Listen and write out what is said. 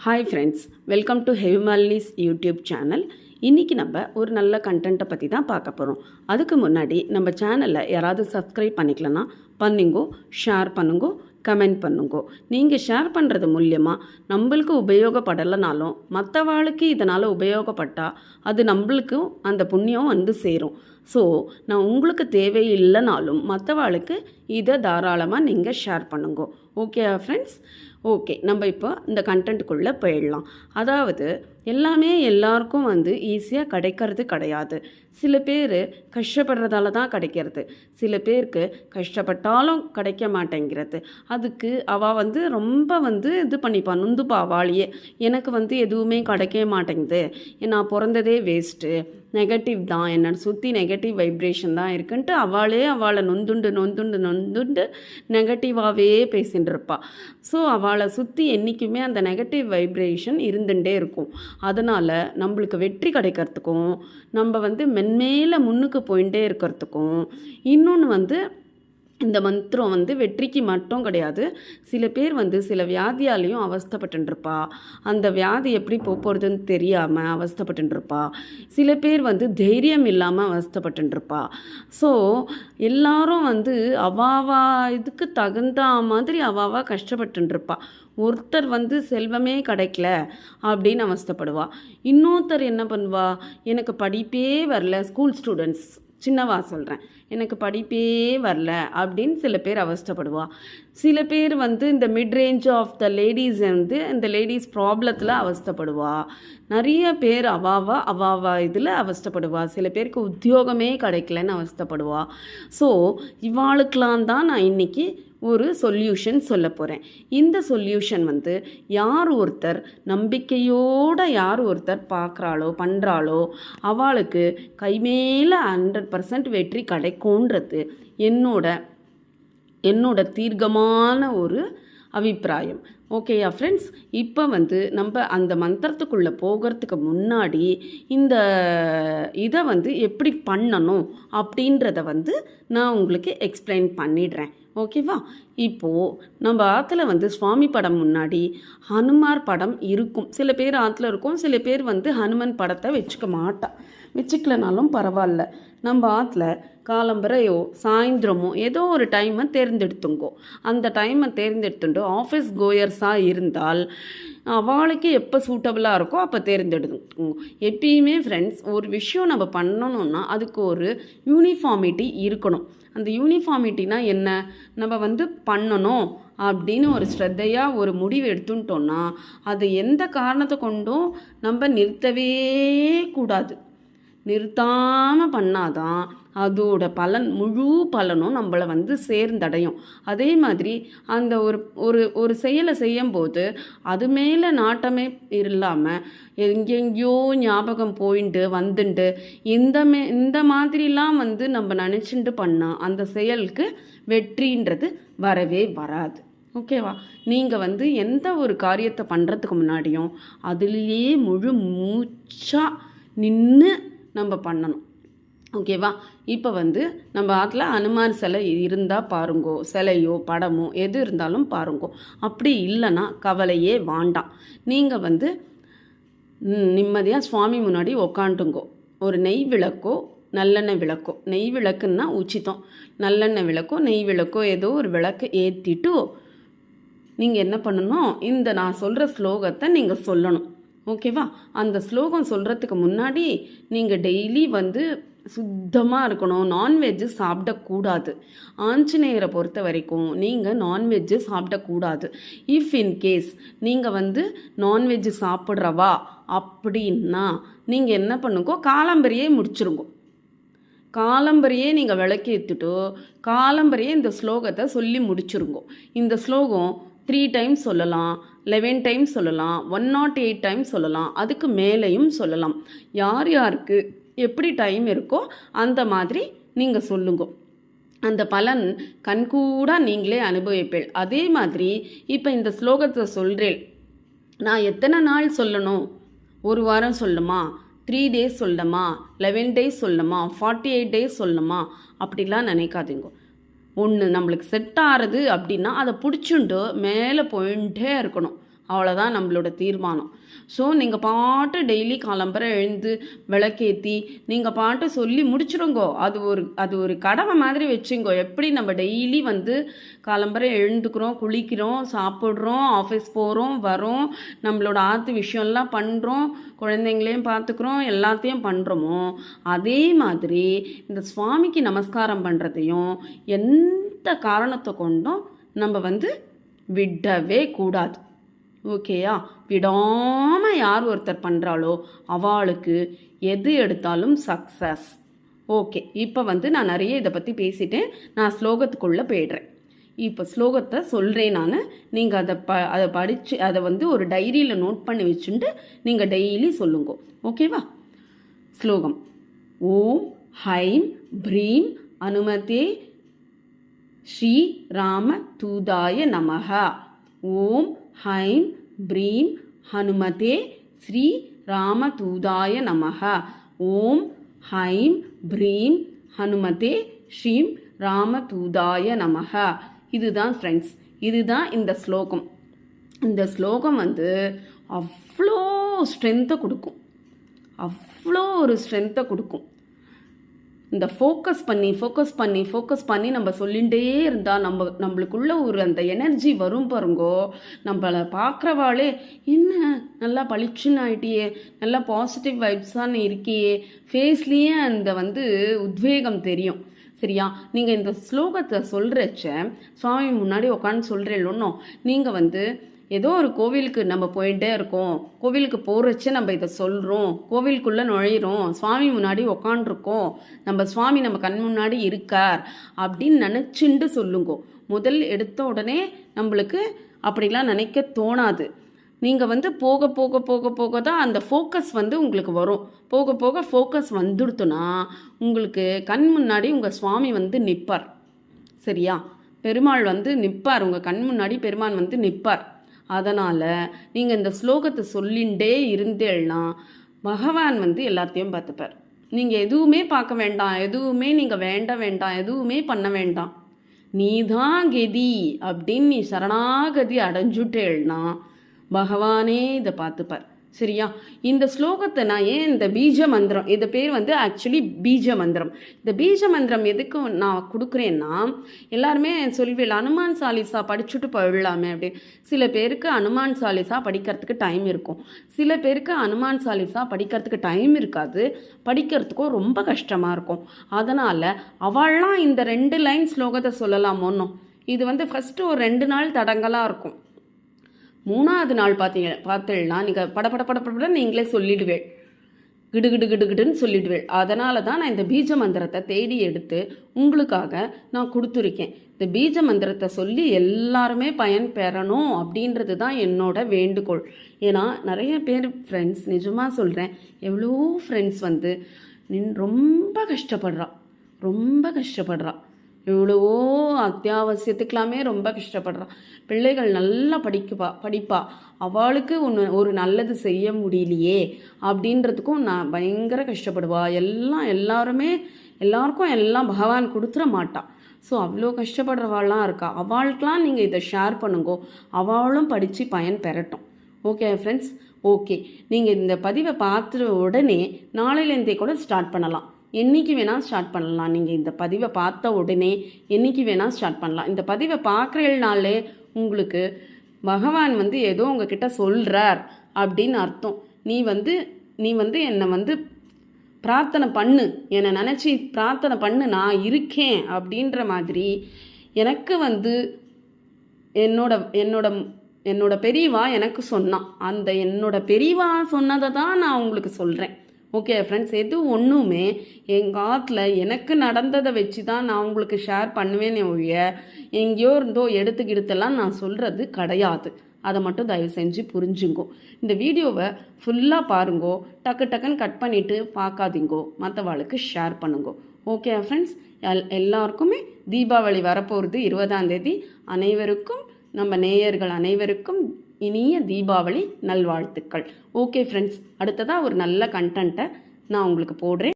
Hi friends welcome to ஹெவிமாலினிஸ் YouTube channel இன்றைக்கி நம்ம ஒரு நல்ல கண்டென்ட்டை பற்றி தான் பார்க்க போகிறோம் அதுக்கு முன்னாடி நம்ம சேனலில் யாராவது சப்ஸ்கிரைப் பண்ணிக்கலன்னா பண்ணுங்கோ ஷேர் பண்ணுங்கோ கமெண்ட் பண்ணுங்கோ. நீங்கள் ஷேர் பண்ணுறது மூலியமாக நம்மளுக்கு உபயோகப்படலைனாலும் மற்றவாளுக்கு இதனால் உபயோகப்பட்டால் அது நம்மளுக்கும் அந்த புண்ணியம் வந்து சேரும். ஸோ நான் உங்களுக்கு தேவையில்லைனாலும் மற்றவாளுக்கு இதை தாராளமாக நீங்கள் ஷேர் பண்ணுங்க. ஓகே ஃப்ரெண்ட்ஸ் ஓகே நம்ம இப்போ இந்த கண்டென்ட்டுக்குள்ளே போயிடலாம். அதாவது எல்லாமே எல்லாருக்கும் வந்து ஈஸியாக கிடைக்கிறது கிடையாது. சில பேர் கஷ்டப்படுறதால தான் கிடைக்கிறது. சில பேருக்கு கஷ்டப்பட்டாலும் கிடைக்க மாட்டேங்கிறது. அதுக்கு அவள் வந்து ரொம்ப வந்து இது பண்ணிப்பா நொந்துப்பா அவளையே எனக்கு வந்து எதுவுமே கிடைக்க மாட்டேங்குது. நான் பிறந்ததே வேஸ்ட்டு நெகட்டிவ் தான். என்னை சுற்றி நெகட்டிவ் வைப்ரேஷன் தான் இருக்குன்ட்டு அவளே அவளை நொந்துண்டு நொந்துண்டு நொந்துண்டு நெகட்டிவாகவே பேசிகிட்டு இருப்பாள் ஸோ அவளை சுற்றி என்றைக்குமே அந்த நெகட்டிவ் வைப்ரேஷன் இருந்துகிட்டே இருக்கும். அதனால் நம்மளுக்கு வெற்றி கிடைக்கிறதுக்கும் நம்ம வந்து மென் மென்மேல முன்னுக்கு போயிட்டே இருக்கிறதுக்கும் இன்னொன்று வந்து இந்த மந்திரம் வந்து வெற்றிக்கு மட்டும் கிடையாது. சில பேர் வந்து சில வியாதியாலையும் அவஸ்தப்பட்டுருப்பா. அந்த வியாதி எப்படி போகிறதுன்னு தெரியாமல் அவஸ்தப்பட்டுருப்பா. சில பேர் வந்து தைரியம் இல்லாமல் அவஸ்தப்பட்டுருப்பா. ஸோ எல்லாரும் வந்து அவாவா இதுக்கு தகுந்த மாதிரி அவாவா கஷ்டப்பட்டுருப்பா. ஒருத்தர் வந்து செல்வமே கிடைக்கல அப்படின்னு அவஸ்தப்படுவா. இன்னொருத்தர் என்ன பண்ணுவா? எனக்கு படிப்பே வரல ஸ்கூல் ஸ்டூடெண்ட்ஸ் சின்னவா சொல்கிறேன் எனக்கு படிப்பே வரல அப்படின்னு சில பேர் அவஸ்தப்படுவா. சில பேர் வந்து இந்த mid range of the ladies வந்து இந்த லேடிஸ் ப்ராப்ளத்தில் அவஸ்தப்படுவா. நிறைய பேர் அவாவா அவாவா இதில் அவஸ்தப்படுவா. சில பேருக்கு உத்தியோகமே கிடைக்கலன்னு அவஸ்தப்படுவா. ஸோ இவாளுக்கெலாம் தான் நான் இன்றைக்கி ஒரு சொல்யூஷன் சொல்ல போகிறேன் இந்த சொல்யூஷன் வந்து யார் ஒருத்தர் நம்பிக்கையோடு யார் ஒருத்தர் பார்க்குறாளோ பண்ணுறாளோ அவளுக்கு கைமேல ஹண்ட்ரட் பர்சன்ட் வெற்றி கிடைக்கும்ன்றது என்னோட என்னோட தீர்க்கமான ஒரு அபிப்பிராயம். ஓகேயா ஃப்ரெண்ட்ஸ் இப்போ வந்து நம்ம அந்த மந்திரத்துக்குள்ளே போகிறதுக்கு முன்னாடி இந்த இதை வந்து எப்படி பண்ணணும் அப்படின்றத வந்து நான் உங்களுக்கு எக்ஸ்பிளைன் பண்ணிடுறேன். ஓகேவா? இப்போது நம்ம ஆற்றுல வந்து சுவாமி படம் முன்னாடி ஹனுமார் படம் இருக்கும். சில பேர் ஆற்றுல இருக்கும் சில பேர் வந்து ஹனுமன் படத்தை வச்சுக்க மாட்டா. வச்சுக்கலனாலும் பரவாயில்ல. நம்ம ஆற்றுல காலம்பரையோ சாயந்தரமோ ஏதோ ஒரு டைமை தேர்ந்தெடுத்துங்கோ. அந்த டைமை தேர்ந்தெடுத்துட்டு ஆஃபீஸ் கோயர்ஸாக இருந்தால் அவளுக்கு எப்போ சூட்டபுளாக இருக்கோ அப்போ தேர்ந்தெடுக்கும் எப்பயுமே ஃப்ரெண்ட்ஸ் ஒரு விஷயம் நம்ம பண்ணணும்னா அதுக்கு ஒரு யூனிஃபார்மிட்டி இருக்கணும். அந்த யூனிஃபார்மிட்டினா என்ன? நம்ம வந்து பண்ணணும் அப்படின்னு ஒரு ஸ்ரத்தையாக ஒரு முடிவு எடுத்துட்டோன்னா அது எந்த காரணத்தை கொண்டும் நம்ம நிறுத்தவே கூடாது. நிறுத்தாமல் பண்ணாதான் அதோட பலன் முழு பலனும் நம்மளை வந்து சேர்ந்தடையும். அதே மாதிரி அந்த ஒரு ஒரு ஒரு செயலை செய்யும்போது அது மேலே நாட்டமே இல்லாமல் எங்கெங்கேயோ ஞாபகம் போயிண்டு வந்துட்டு இந்த மே இந்த மாதிரிலாம் வந்து நம்ம நினச்சிட்டு பண்ணால் அந்த செயலுக்கு வெற்றின்றது வரவே வராது. ஓகேவா? நீங்கள் வந்து எந்த ஒரு காரியத்தை பண்ணுறதுக்கு முன்னாடியும் அதுலேயே முழு மூச்சாக நின்று நம்ம பண்ணணும். ஓகேவா இப்போ வந்து நம்ம ஆற்றுல அனுமான் சிலை இருந்தால் பாருங்கோ. சிலையோ படமோ எது இருந்தாலும் பாருங்கோ. அப்படி இல்லைன்னா கவலையே வாண்டாம். நீங்கள் வந்து நிம்மதியாக சுவாமி முன்னாடி உக்காண்டுங்கோ ஒரு நெய் விளக்கோ நல்லெண்ணெய் விளக்கோ. நெய் விளக்குன்னா உச்சித்தம். நல்லெண்ணெய் விளக்கோ நெய் விளக்கோ ஏதோ ஒரு விளக்கு ஏற்றிட்டு நீங்கள் என்ன பண்ணணும்? இந்த நான் சொல்கிற ஸ்லோகத்தை நீங்கள் சொல்லணும். ஓகேவா? அந்த ஸ்லோகம் சொல்கிறதுக்கு முன்னாடி நீங்கள் டெய்லி வந்து சுத்தமாக இருக்கணும். நான்வெஜ்ஜு சாப்பிடக்கூடாது. ஆஞ்சநேயரை பொறுத்த வரைக்கும் நீங்கள் நான்வெஜ்ஜு சாப்பிடக்கூடாது. இஃப் இன் கேஸ் நீங்கள் வந்து நான்வெஜ்ஜு சாப்பிட்றவா அப்படின்னா நீங்கள் என்ன பண்ணுங்கோ? காலம்பரியே முடிச்சிருங்கோ. காலம்பரியே நீங்கள் விளக்கி ஏற்றுட்டோ காலம்பரியே இந்த ஸ்லோகத்தை சொல்லி முடிச்சிருங்கோ. இந்த ஸ்லோகம் த்ரீ டைம்ஸ் சொல்லலாம் லெவன் டைம்ஸ் சொல்லலாம் ஒன் நாட் எயிட் டைம்ஸ் சொல்லலாம் அதுக்கு மேலேயும் சொல்லலாம். யார் யாருக்கு எப்படி டைம் இருக்கோ அந்த மாதிரி நீங்கள் சொல்லுங்க. அந்த பலன் கண்கூடாக நீங்களே அனுபவிப்பேள் அதே மாதிரி இப்போ இந்த ஸ்லோகத்தை சொல்கிறேன் நான் எத்தனை நாள் சொல்லணும்? ஒரு வாரம் சொல்லுமா த்ரீ டேஸ் சொல்லணுமா? லெவன் டேஸ் சொல்லணுமா? ஃபார்ட்டி எயிட் டேஸ் சொல்லணுமா? அப்படிலாம் நினைக்காதீங்க. ஒன்று நம்மளுக்கு செட் ஆகிறது அப்படின்னா அதை பிடிச்சுண்டு மேலே போயிட்டே இருக்கணும். அவ்வளோதான் நம்மளோட தீர்மானம். ஸோ நீங்கள் பாட்டு டெய்லி காலம்பரை எழுந்து விளக்கேற்றி நீங்கள் பாட்டு சொல்லி முடிச்சிடுங்கோ. அது ஒரு அது ஒரு கடமை மாதிரி வச்சுங்கோ. எப்படி நம்ம டெய்லி வந்து காலம்பரை எழுந்துக்கிறோம் குளிக்கிறோம் சாப்பிட்றோம் ஆஃபீஸ் போகிறோம் வரோம் நம்மளோட ஆற்று விஷயம்லாம் பண்ணுறோம் குழந்தைங்களையும் பார்த்துக்குறோம் எல்லாத்தையும் பண்ணுறோமோ அதே மாதிரி இந்த சுவாமிக்கு நமஸ்காரம் பண்ணுறதையும் எந்த காரணத்தை கொண்டும் நம்ம வந்து விடவே கூடாது. ஓகேயா விடாமல் யார் ஒருத்தர் பண்ணுறாளோ அவளுக்கு எது எடுத்தாலும் சக்ஸஸ் ஓகே இப்போ வந்து நான் நிறைய இதை பற்றி பேசிட்டேன் நான் ஸ்லோகத்துக்குள்ளே போயிடுறேன். இப்போ ஸ்லோகத்தை சொல்கிறேன் நான். நீங்கள் அதை ப அதை படித்து அதை வந்து ஒரு டைரியில் நோட் பண்ணி வச்சுட்டு நீங்கள் டெய்லி சொல்லுங்க. ஓகேவா ஸ்லோகம். ஓம் ஹைம் ப்ரீம் அனுமதே ஸ்ரீ ராம தூதாய நமஹ. ஓம் ஹைம் ப்ரீம் ஹனுமதே ஸ்ரீ ராமதூதாய நமக ஓம் ஹைம் ப்ரீம் ஹனுமதே ஸ்ரீம் ராமதூதாய நமக இதுதான் ஃப்ரெண்ட்ஸ் இதுதான் இந்த ஸ்லோகம். இந்த ஸ்லோகம் வந்து அவ்வளோ ஸ்ட்ரென்த்தை கொடுக்கும். அவ்வளோ ஒரு ஸ்ட்ரென்த்தை கொடுக்கும். இந்த ஃபோக்கஸ் பண்ணி ஃபோக்கஸ் பண்ணி ஃபோக்கஸ் பண்ணி நம்ம சொல்லிகிட்டே இருந்தால் நம்ம நம்மளுக்குள்ள ஒரு அந்த எனர்ஜி வரும் பாருங்கோ. நம்மளை பார்க்குறவாளே என்ன? நல்லா பளிச்சுன்னு ஆயிட்டியே. நல்லா பாசிட்டிவ் வைப்ஸான இருக்கியே. ஃபேஸ்லேயே அந்த வந்து உத்வேகம் தெரியும். சரியா? நீங்கள் இந்த ஸ்லோகத்தை சொல்கிறச்ச சுவாமி முன்னாடி உட்காந்து சொல்கிறேன் ஒன்றும் நீங்கள் வந்து ஏதோ ஒரு கோவிலுக்கு நம்ம போயிட்டே இருக்கோம். கோவிலுக்கு போகிறச்சு நம்ம இதை சொல்கிறோம் கோவிலுக்குள்ளே நுழையிறோம். சுவாமி முன்னாடி உக்காண்டிருக்கோம் நம்ம சுவாமி நம்ம கண் முன்னாடி இருக்கார் அப்படின்னு நினச்சிண்டு சொல்லுங்க. முதல் எடுத்த உடனே நம்மளுக்கு அப்படிலாம் நினைக்க தோணாது. நீங்கள் வந்து போக போக போக போக தான் அந்த ஃபோக்கஸ் வந்து உங்களுக்கு வரும். போக போக ஃபோக்கஸ் வந்துடுத்துனா உங்களுக்கு கண் முன்னாடி உங்கள் சுவாமி வந்து நிற்பார் சரியா? பெருமாள் வந்து நிற்பார் உங்கள் கண் முன்னாடி பெருமான் வந்து நிற்பார் அதனால் நீங்கள் இந்த ஸ்லோகத்தை சொல்லிண்டே இருந்தேன்னா பகவான் வந்து எல்லாத்தையும் பார்த்துப்பார். நீங்கள் எதுவுமே பார்க்க வேண்டாம் எதுவுமே நீங்கள் வேண்ட வேண்டாம் எதுவுமே பண்ண வேண்டாம். நீதான் கெதி அப்படின்னு நீ சரணாகதி அடைஞ்சுட்டேன்னா பகவானே இதை பார்த்துப்பார். சரியா? இந்த ஸ்லோகத்தை நான் ஏன் இந்த பீஜ மந்திரம் இது பேர் வந்து ஆக்சுவலி பீஜ மந்திரம். இந்த பீஜ மந்திரம் எதுக்கு நான் கொடுக்குறேன்னா எல்லாருமே சொல்வேல் அனுமான் சாலிசா படிச்சுட்டு போயிடலாமே அப்படின்னு சில பேருக்கு அனுமான் சாலிசா படிக்கிறதுக்கு டைம் இருக்கும். சில பேருக்கு அனுமான் சாலிசா படிக்கிறதுக்கு டைம் இருக்காது. படிக்கிறதுக்கும் ரொம்ப கஷ்டமாக இருக்கும். அதனால் அவள்லாம் இந்த ரெண்டு லைன் ஸ்லோகத்தை சொல்லலாம் ஒன்றும் இது வந்து ஃபஸ்ட்டு ஒரு ரெண்டு நாள் தடங்கலாக இருக்கும். மூணாவது நாள் பார்த்தீங்க பார்த்தேன்னா நீங்கள் பட பட பட நீங்களே சொல்லிடுவேள். கிடு கிடு கிடு கிடுன்னு சொல்லிடுவேள். அதனால தான் நான் இந்த பீஜ மந்திரத்தை தேடி எடுத்து உங்களுக்காக நான் கொடுத்துருக்கேன். இந்த பீஜ மந்திரத்தை சொல்லி எல்லாருமே பயன் பெறணும் அப்படின்றது தான் என்னோட வேண்டுகோள். ஏன்னா நிறைய பேர் ஃப்ரெண்ட்ஸ் நிஜமாக சொல்கிறேன் எவ்வளோ ஃப்ரெண்ட்ஸ் வந்து நின் ரொம்ப கஷ்டப்படுறா. ரொம்ப கஷ்டப்படுறா. எவ்வளவோ அத்தியாவசியத்துக்கெல்லாமே ரொம்ப கஷ்டப்படுறான் பிள்ளைகள் நல்லா படிக்குப்பா படிப்பா. அவளுக்கு ஒன்று ஒரு நல்லது செய்ய முடியலையே அப்படின்றதுக்கும் நான் பயங்கர கஷ்டப்படுவா. எல்லாம் எல்லாருமே எல்லாருக்கும் எல்லாம் பகவான் கொடுத்துட மாட்டான் ஸோ அவ்வளோ கஷ்டப்படுறவாள்லாம் இருக்கா. அவளுக்கெலாம் நீங்கள் இதை ஷேர் பண்ணுங்கோ. அவளும் படித்து பயன் பெறட்டும். ஓகே ஃப்ரெண்ட்ஸ் ஓகே நீங்கள் இந்த பதிவை பார்த்த உடனே நாளையிலேருந்தே கூட ஸ்டார்ட் பண்ணலாம். என்னைக்கு வேணால் ஸ்டார்ட் பண்ணலாம். நீங்கள் இந்த பதிவை பார்த்த உடனே என்னைக்கு வேணால் ஸ்டார்ட் பண்ணலாம். இந்த பதிவை பார்க்குறதுனாலே உங்களுக்கு பகவான் வந்து ஏதோ உங்ககிட்ட சொல்கிறார் அப்படின்னு அர்த்தம். நீ வந்து நீ வந்து என்னை வந்து பிரார்த்தனை பண்ணு. என்னை நினச்சி பிரார்த்தனை பண்ணு நான் இருக்கேன் அப்படின்ற மாதிரி எனக்கு வந்து என்னோட என்னோட என்னோட பெரியவா எனக்கு சொன்னான். அந்த என்னோட பெரியவா சொன்னதை தான் நான் உங்களுக்கு சொல்கிறேன் ஓகே ஃப்ரெண்ட்ஸ் எது ஒன்றுமே எங்கள் ஆற்றுல எனக்கு நடந்ததை வச்சு தான் நான் உங்களுக்கு ஷேர் பண்ணுவேனே ஒழிய எங்கேயோ இருந்தோ எடுத்துக்கிடுத்தெல்லாம் நான் சொல்கிறது கிடையாது. அதை மட்டும் தயவு செஞ்சு புரிஞ்சுங்கோ. இந்த வீடியோவை ஃபுல்லாக பாருங்கோ. டக்கு டக்குன்னு கட் பண்ணிவிட்டு பார்க்காதீங்கோ. மற்றவாளுக்கு ஷேர் பண்ணுங்கோ. ஓகே ஃப்ரெண்ட்ஸ் எல் எல்லாருக்குமே தீபாவளி வரப்போகிறது இருபதாம் தேதி. அனைவருக்கும் நம்ம நேயர்கள் அனைவருக்கும் இனிய தீபாவளி நல்வாழ்த்துக்கள். ஓகே ஃப்ரெண்ட்ஸ் அடுத்ததாக ஒரு நல்ல கண்டென்ட்டை நான் உங்களுக்கு போடுறேன்.